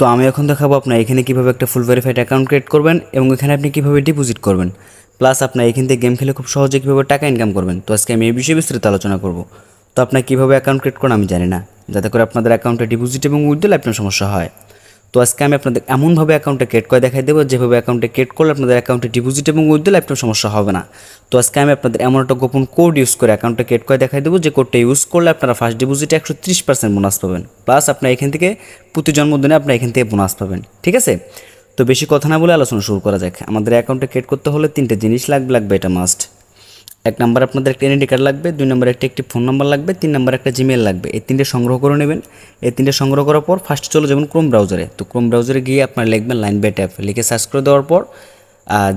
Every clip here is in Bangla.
তো আমি এখন দেখাবো আপনার এখানে কীভাবে একটা ফুল ভেরিফাইড অ্যাকাউন্ট ক্রিয়েট করবেন এবং এখানে আপনি কীভাবে ডিপোজিট করবেন। প্লাস আপনার এখান থেকে গেম খেলে খুব সহজে কীভাবে টাকা ইনকাম করবেন। তো আজকে আমি এই বিষয়ে বিস্তারিত আলোচনা করব। তো আপনার কীভাবে অ্যাকাউন্ট ক্রিয়েট করেন আমি জানি না। যাতে করে আপনাদের অ্যাকাউন্টে ডিপোজিট এবং উইথড্রল আপনার সমস্যা হয়। তো আজকে আমি আপনাদের এমনভাবে অ্যাকাউন্টে ক্রিয়েট করে দেখাই দেবো, যেভাবে অ্যাকাউন্টে ক্রিয়েট করলে আপনাদের অ্যাকাউন্টে ডিপোজিট এবং উইথড্রল আপনার সমস্যা হবে না। তো আজকে আমি আপনাদের এমন একটা গোপন কোড ইউজ করে অ্যাকাউন্টে ক্রিয়েট করে দেখাই দেবো, যে কোডটা ইউজ করলে আপনারা ফার্স্ট ডিপোজিটে একশো ত্রিশ পার্সেন্ট বোনাস পাবেন। প্লাস আপনার এখান থেকে প্রতি জন্মদিনে আপনার এখান থেকে বোনাস পাবেন। ঠিক আছে? তো বেশি কথা না বলে আলোচনা শুরু করা যাক। আমাদের অ্যাকাউন্টে ক্রিয়েট করতে হলে তিনটে জিনিস লাগবে লাগবে এটা মাস্ট এক নম্বর আপনাদের একটা এনআইডি কার্ড লাগবে, দুই নম্বর একটা একটি ফোন নাম্বার লাগবে, তিন নাম্বার একটা জিমেল লাগবে। এই তিনটে সংগ্রহ করে নেবেন। এই তিনটে সংগ্রহ করার পর ফার্স্ট চলে যাবেন ক্রোম ব্রাউজারে তো ক্রোম ব্রাউজারে গিয়ে আপনার লিখবেন লাইন বাই ট্যাপ লিখে সার্চ করে দেওয়ার পর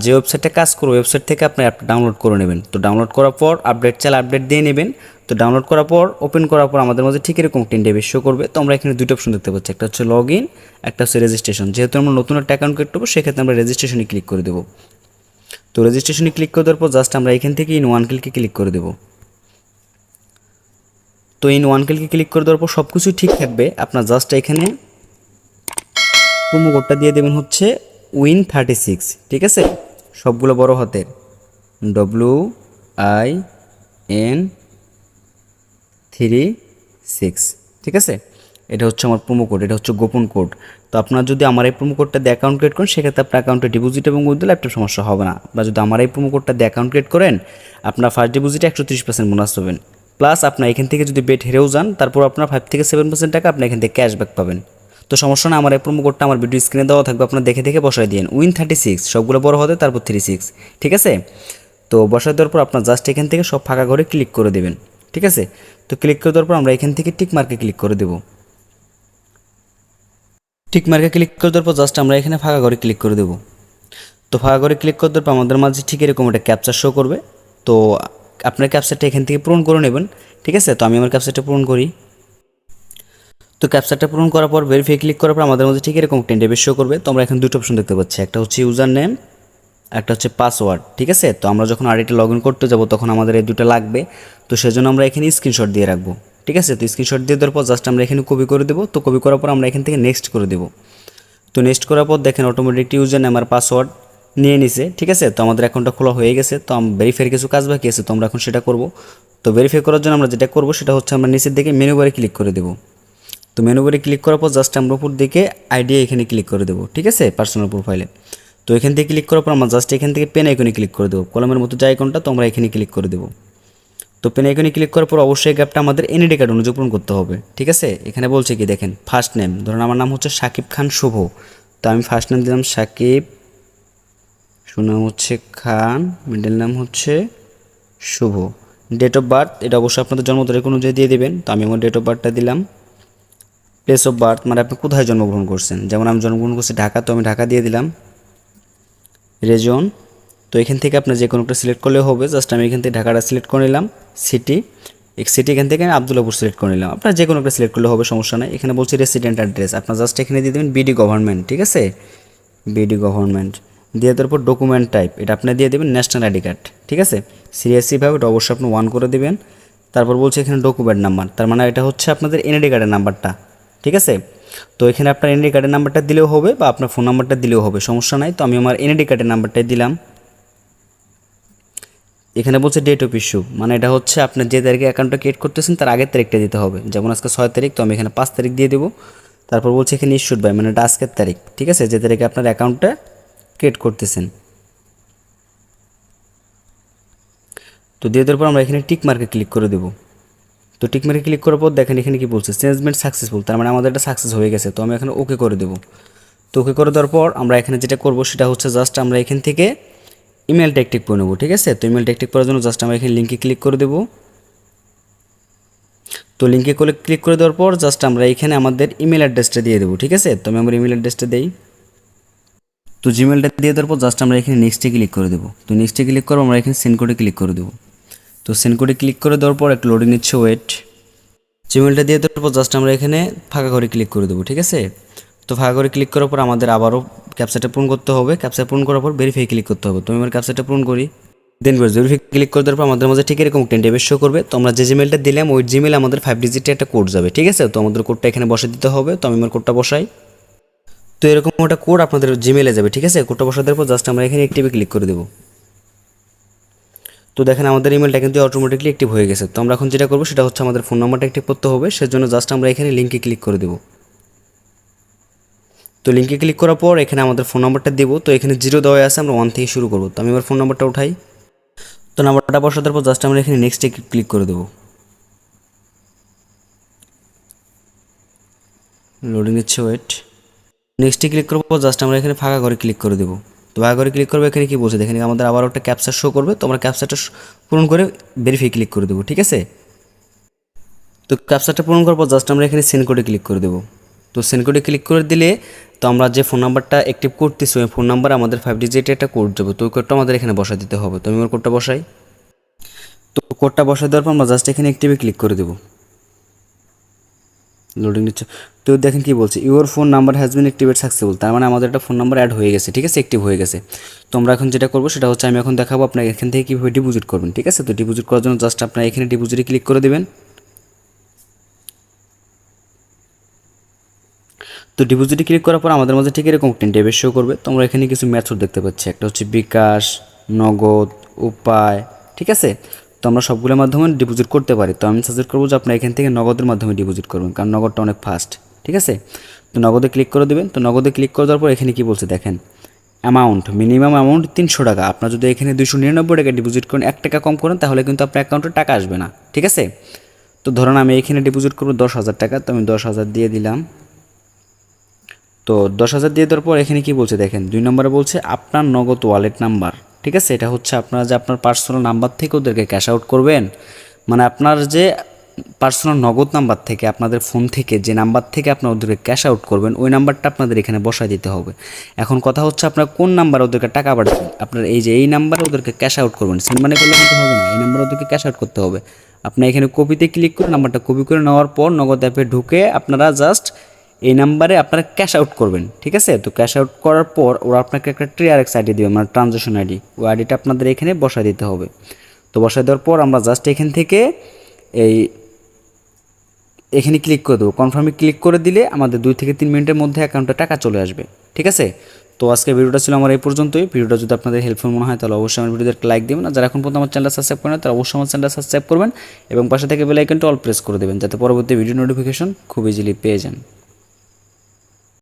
যে ওয়েবসাইটে কাজ করো ওয়েবসাইট থেকে আপনি অ্যাপটা ডাউনলোড করে নেবেন। তো ডাউনলোড করার পর আপডেট চাল আপডেট দিয়ে নেবেন। তো ডাউনলোড করার পর ওপেন করার পর আমাদের মধ্যে ঠিক এরকম তিনটে বেশ শো করবে। তো আমরা এখানে দুটো অপশন দেখতে পাচ্ছি। একটা হচ্ছে লগ ইন একটা হচ্ছে রেজিস্ট্রেশন যেহেতু আমরা নতুন একটা অ্যাকাউন্ট ক্রিয়েট করব, সেক্ষেত্রে আমরা রেজিস্ট্রেশনে ক্লিক করে দেবো। তো রেজিস্ট্রেশনে ক্লিক করে দেওয়ার পর জাস্ট আমরা এখান থেকে ইন ওয়ান ক্লিকে ক্লিক করে দেবো। তো ইন ওয়ান ক্লিকে ক্লিক করে দেওয়ার পর সব কিছুই ঠিক থাকবে। আপনার জাস্ট এখানে প্রোমো কোডটা দিয়ে দেবেন হচ্ছে উইন থার্টি সিক্স ঠিক আছে? সবগুলো বড় হাতের। W I N three six ঠিক আছে? এটা হচ্ছে আমার প্রোমো কোড এটা হচ্ছে গোপন কোড তো আপনার যদি আমার এই প্রোমো কোডটা দিয়ে অ্যাকাউন্ট ক্রিয়েট করেন, সেক্ষেত্রে আপনার অ্যাকাউন্টে ডিপোজিট এবং উইথড্রল একটা সমস্যা হবে না। বা যদি আমার এই প্রোমো কোডটা দিয়ে অ্যাকাউন্ট ক্রিয়েট করেন, আপনার ফার্স্ট ডিপোজিটে একশো ত্রিশ পার্সেন্ট বোনাস পাবেন। প্লাস আপনার এখান থেকে যদি বেট হেরেও যান, তারপর আপনার ফাইভ থেকে সেভেন পার্সেন্ট টাকা আপনি এখান থেকে ক্যাশব্যাক পাবেন। তো সমস্যা না, আমার এই প্রোমো কোডটা আমার ভিডিও স্ক্রিনে দেওয়া থাকবে, আপনার দেখে দেখে বসাই দিন উইন থার্টি সিক্স সবগুলো বড় হতে তারপর থ্রি সিক্স ঠিক আছে? তো বসাই দেওয়ার পর আপনার জাস্ট এখান থেকে সব ফাঁকা ঘরে ক্লিক করে দেবেন, ঠিক আছে? তো ক্লিক করে দেওয়ার পর আমরা এখান থেকে টিক মার্কে ক্লিক করে দেবো। টিক মার্কে ক্লিক করে দেওয়ার পর জাস্ট আমরা এখানে ফাঁকা ঘরে ক্লিক করে দেবো। তো ফাঁকা ঘরে ক্লিক করে দেওয়ার পর আমাদের মাঝে ঠিক এরকম একটা ক্যাপচার শো করবে। তো আপনার ক্যাপচারটা এখান থেকে পূরণ করে নেবেন, ঠিক আছে? তো আমি আমার ক্যাপচারটা পূরণ করি। তো ক্যাপচারটা পূরণ করার পর ভেরিফাই ক্লিক করার পর আমাদের মধ্যে ঠিক এরকম টেন ডেবিট শো করবে। তো আমরা এখন দুটো অপশন দেখতে পাচ্ছি, একটা হচ্ছে ইউজার নেম একটা হচ্ছে পাসওয়ার্ড ঠিক আছে? তো আমরা যখন আইডিটা লগ ইন করতে যাব তখন আমাদের এই দুটো লাগবে। তো সেজন্য আমরা এখানে স্ক্রিনশট দিয়ে রাখব। ঠিক আছে? তো স্ক্রিনশট দিয়ে দেওয়ার পর জাস্ট আমরা এখানে কপি করে দেবো। তো কপি করার পর আমরা এখান থেকে নেক্সট করে দেবো। তো নেক্সট করার পর দেখেন অটোমেটিক ইউজার নেম আর পাসওয়ার্ড নিয়ে নিছে, ঠিক আছে? তো আমাদের অ্যাকাউন্টটা খোলা হয়ে গেছে। তো আমি ভেরিফাইয়ের কিছু কাজ বাকি আছে, তো আমরা এখন সেটা করব। তো ভেরিফাই করার জন্য আমরা যেটা করব সেটা হচ্ছে আমরা নিচের দিকে মেনু বারে ক্লিক করে দেবো। তো মেনু বারে ক্লিক করার পর জাস্ট আমরা উপর দিকে আইডিয়া এখানে ক্লিক করে দেবো, ঠিক আছে? পার্সোনাল প্রোফাইলে তো এখান থেকে ক্লিক করার পর আমরা জাস্ট এখান থেকে পেন আইকনে ক্লিক করে দেবো। কলমের মতো যে আইকনটা তো আমরা এখানে ক্লিক করে দেবো। তো পেন আইকনে ক্লিক করার পর অবশ্যই গ্যাপটা আমাদের এনআইডি কার্ড অনুযায়ী পূরণ করতে হবে, ঠিক আছে? এখানে বলছে কি, দেখেন ফার্স্ট নেম ধরুন আমার নাম হচ্ছে সাকিব খান শুভ। তো আমি ফার্স্ট নেম দিলাম সাকিব, সুনাম হচ্ছে খান মিডল নাম হচ্ছে শুভ। ডেট অফ বার্থ এটা অবশ্যই আপনাদের জন্ম তারিখ অনুযায়ী দিয়ে দেবেন। তো আমি আমার ডেট অফ বার্থটা দিলাম। প্লেস অফ বার্থ মানে আপনি কোথায় জন্মগ্রহণ করছেন? যেমন আমি জন্মগ্রহণ করছি ঢাকা, তো আমি ঢাকা দিয়ে দিলাম। রেজন তো এখান থেকে আপনার যে কোনো একটা সিলেক্ট করলে হবে। জাস্ট আমি এখান থেকে ঢাকাটা সিলেক্ট করে নিলাম সিটি এক সিটি এখান থেকে আমি আবদুল্লাপুর সিলেক্ট করে নিলাম। আপনার যে কোনো একটা সিলেক্ট করলে হবে, সমস্যা নাই। এখানে বলছি রেসিডেন্ট অ্যাড্রেস আপনার জাস্ট এখানে দিয়ে দেবেন বিডি গভর্নমেন্ট ঠিক আছে? বিডি গভর্নমেন্ট দিয়ে দেওয়ার পর ডকুমেন্ট টাইপ এটা আপনি দিয়ে দেবেন ন্যাশনাল আইডি কার্ড ঠিক আছে? সিরিয়াসলিভাবে এটা অবশ্যই আপনি ওয়ান করে দেবেন। তারপর বলছে এখানে ডকুমেন্ট নাম্বার তার মানে এটা হচ্ছে আপনাদের এনআইডি কার্ডের নাম্বারটা ঠিক আছে? তো এখানে আপনার এনআইডি কার্ডের নাম্বারটা দিলেও হবে বা আপনার ফোন নাম্বারটা দিলেও হবে, সমস্যা নাই। তো আমি আমার এনআইডি কার্ডের নাম্বারটাই দিলাম। এখানে বলছে ডেট অফ ইস্যু মানে এটা হচ্ছে আপনার যে তারিখে অ্যাকাউন্টটা ক্রিয়েট করতেছেন, তার আগের তারিখটা দিতে হবে। যেমন আজকে ছয় তারিখ, তো আমি এখানে পাঁচ তারিখ দিয়ে দেবো। তারপর বলছে এখানে ইস্যুড বাই মানে এটা আজকের তারিখ, ঠিক আছে? যে তারিখে আপনার অ্যাকাউন্টটা ক্রিয়েট করতেছেন। তো দিয়ে দেওয়ার পর আমরা এখানে টিক মার্কে ক্লিক করে দেবো। তো টিক মার্কে ক্লিক করার পর দেখেন এখানে কি বলছে চেঞ্জমেন্ট সাকসেসফুল তার মানে আমাদের এটা সাকসেস হয়ে গেছে। তো আমি এখানে ওকে করে দেবো। তো ওকে করে দেওয়ার পর আমরা এখানে যেটা করব, সেটা হচ্ছে জাস্ট আমরা এখান থেকে ইমেল টেকটিক করে নেব, ঠিক আছে? তো ইমেল টেকটিক করার জন্য জাস্ট আমরা এখানে লিঙ্কে ক্লিক করে দেবো। তো লিঙ্কে করে ক্লিক করে দেওয়ার পর জাস্ট আমরা এখানে আমাদের ইমেল অ্যাড্রেসটা দিয়ে দেবো, ঠিক আছে? তো আমি আমার ইমেল অ্যাড্রেসটা দেই। তো জিমেলটা দিয়ে দেওয়ার পর জাস্ট আমরা এখানে নেক্সটে ক্লিক করে দেবো। তো নেক্সটে ক্লিক করব আমরা এখানে সেন্ড কোডে ক্লিক করে দেবো। তো সেন্ড কোডে ক্লিক করে দেওয়ার পর একটু লোডিং নিচ্ছে ওয়েট জিমেলটা দিয়ে দেওয়ার পর জাস্ট আমরা এখানে ফাঁকা করে ক্লিক করে দেবো, ঠিক আছে? তো ফাঁকা করে ক্লিক করার পর আমাদের আবারও ক্যাপচারটা পূরণ করতে হবে। ক্যাপচার পূরণ করার পর ভেরিফাই ক্লিক করতে হবে। তো আমি আমার ক্যাপচারটা পূরণ করি। দেন ভেরিফাই ক্লিক করে দেওয়ার পর আমাদের মাঝে ঠিক এরকম টেন ডেবিট শো করবে। তো আমরা যে জিমেলটা দিলাম, ওই জিমেলে আমাদের ফাইভ ডিজিটের একটা কোড যাবে, ঠিক আছে? তো আমাদের কোডটা এখানে বসে দিতে হবে। তো আমি আমার কোডটা বসাই। তো এরকম একটা কোড আপনাদের জিমেলে যাবে, ঠিক আছে? কোডটা বসাতে পর জাস্ট আমরা এখানে অ্যাক্টিভে ক্লিক করে দেবো। তো দেখেন আমাদের ইমেলটা কিন্তু অটোমেটিকলি অ্যাক্টিভ হয়ে গেছে। তো আমরা এখন যেটা করব, সেটা হচ্ছে আমাদের ফোন নাম্বারটা অ্যাক্টিভ করতে হবে। সেজন্য জাস্ট আমরা এখানে লিঙ্কে ক্লিক করে দেবো। তো লিঙ্কে ক্লিক করার পর এখানে আমাদের ফোন নাম্বারটা দেবো। তো এখানে জিরো দেওয়া আছে, আমরা ওয়ান থেকে শুরু করব। তো আমি এবার ফোন নাম্বারটা উঠাই। তো নাম্বারটা বসানোর পর জাস্ট আমরা এখানে নেক্সটে ক্লিক করে দেবো। লোডিং নিচ্ছে ওয়েট নেক্সটে ক্লিক করব জাস্ট আমরা এখানে ফাঁকা করে ক্লিক করে দেবো। তো ফাঁকা করে ক্লিক করব, এখানে কি বলছে? দেখেন আমাদের আবার একটা ক্যাপচার শো করবে, তো আমরা ক্যাপচারটা পূরণ করে ভেরিফাই ক্লিক করে দেবো, ঠিক আছে? তো ক্যাপচারটা পূরণ করার পর জাস্ট আমরা এখানে সেন্ড কোডে ক্লিক করে দেবো। তো সেন্ড কোডে ক্লিক করে দিলে তো আমরা যে ফোন নাম্বারটা অ্যাক্টিভ করতেছি, ওই ফোন নাম্বার আমাদের ফাইভ ডিজিটের একটা কোড যাবে। তো ওই কোডটা আমাদের এখানে বসা দিতে হবে। তো আমি ওর কোডটা বসাই। তো কোডটা বসা দেওয়ার পর আমরা জাস্ট এখানে অ্যাক্টিভে ক্লিক করে দেবো। লোডিং নিচ্ছে। তো দেখেন কি বলছে your phone number has been activate successful তার মানে আমাদের একটা ফোন নাম্বার অ্যাড হয়ে গেছে, ঠিক আছে? অ্যাক্টিভ হয়ে গেছে। তো আমরা এখন যেটা করব সেটা হচ্ছে আমি এখন দেখাবো আপনার এখান থেকে কীভাবে ডিপোজিট করবেন, ঠিক আছে? তো ডিপোজিট করার জন্য জাস্ট আপনার এখানে ডিপোজিটে ক্লিক করে দেবেন। তো ডিপোজিটে ক্লিক করার পর আমাদের মাঝে ঠিক এরকম একটা ডেবিট শো করবে। তো আমরা এখানে কিছু মেথড দেখতে পাচ্ছি। একটা হচ্ছে বিকাশ, নগদ, উপায়, ঠিক আছে? তো আমরা সবগুলোর মাধ্যমে ডিপোজিট করতে পারি। তো আমি সাজেস্ট করব যে আপনার এখান থেকে নগদের মাধ্যমে ডিপোজিট করবেন, কারণ নগদটা অনেক ফাস্ট ঠিক আছে? তো নগদে ক্লিক করে দেবেন। তো নগদে ক্লিক করে দেওয়ার পর এখানে কি বলছে দেখেন অ্যামাউন্ট মিনিমাম অ্যামাউন্ট তিনশো টাকা। আপনার যদি এখানে দুশো নিরানব্বই টাকা ডিপোজিট করেন, এক টাকা কম করেন, তাহলে কিন্তু আপনার অ্যাকাউন্টে টাকা আসবে না, ঠিক আছে? তো ধরুন আমি এখানে ডিপোজিট করব দশ হাজার টাকা, তো আমি দশ হাজার দিয়ে দিলাম। তো দশ হাজার দিয়ে দেওয়ার পর এখানে কি বলছে দেখেন? দুই নম্বরে বলছে আপনার নগদ ওয়ালেট নাম্বার ঠিক আছে? এটা হচ্ছে আপনারা যে আপনার পার্সোনাল নাম্বার থেকে ওদেরকে ক্যাশ আউট করবেন মানে আপনার যে পার্সোনাল নগদ নাম্বার থেকে, আপনাদের ফোন থেকে, যে নাম্বার থেকে আপনার ওদেরকে ক্যাশ আউট করবেন, ওই নাম্বারটা আপনাদের এখানে বসায় দিতে হবে। এখন কথা হচ্ছে আপনার কোন নাম্বার ওদেরকে টাকা পাঠাবেন? আপনার এই যে এই নাম্বারে ওদেরকে ক্যাশ আউট করবেন সেন্ড মানে করলে কিন্তু হবে না, এই নাম্বারে ওদেরকে ক্যাশ আউট করতে হবে। আপনি এখানে কপিতে ক্লিক করে নাম্বারটা কপি করে নেওয়ার পর নগদ অ্যাপে ঢুকে আপনারা জাস্ট এই নাম্বারে আপনারা ক্যাশ আউট করবেন, ঠিক আছে? তো ক্যাশ আউট করার পর ওরা আপনাকে একটা ট্রিআরএক্স আইডি দেবে মানে ট্রানজাকশন আইডি ওই আইডিটা আপনাদের এখানে বসায় দিতে হবে। তো বসায় দেওয়ার পর আমরা জাস্ট এখান থেকে এই এখানে ক্লিক করে দেবো। কনফার্মে ক্লিক করে দিলে আমাদের দুই থেকে তিন মিনিটের মধ্যে অ্যাকাউন্টে টাকা চলে আসবে, ঠিক আছে? তো আজকে ভিডিওটা ছিল আমার এই পর্যন্তই। ভিডিওটা যদি আপনাদের হেল্পফুল মনে হয়, তাহলে অবশ্যই আমার ভিডিওতে লাইক দেবেন। আর যারা এখন পর্যন্ত আমার চ্যানেল সাবস্ক্রাইব করেন তারা অবশ্যই আমার চ্যানেলটা সাবস্ক্রাইব করবেন এবং পাশে থেকে বেল আইকনটা অল প্রেস করে দেবেন, যাতে পরবর্তী ভিডিও নোটিফিকেশন খুব ইজিলি পেয়ে যান।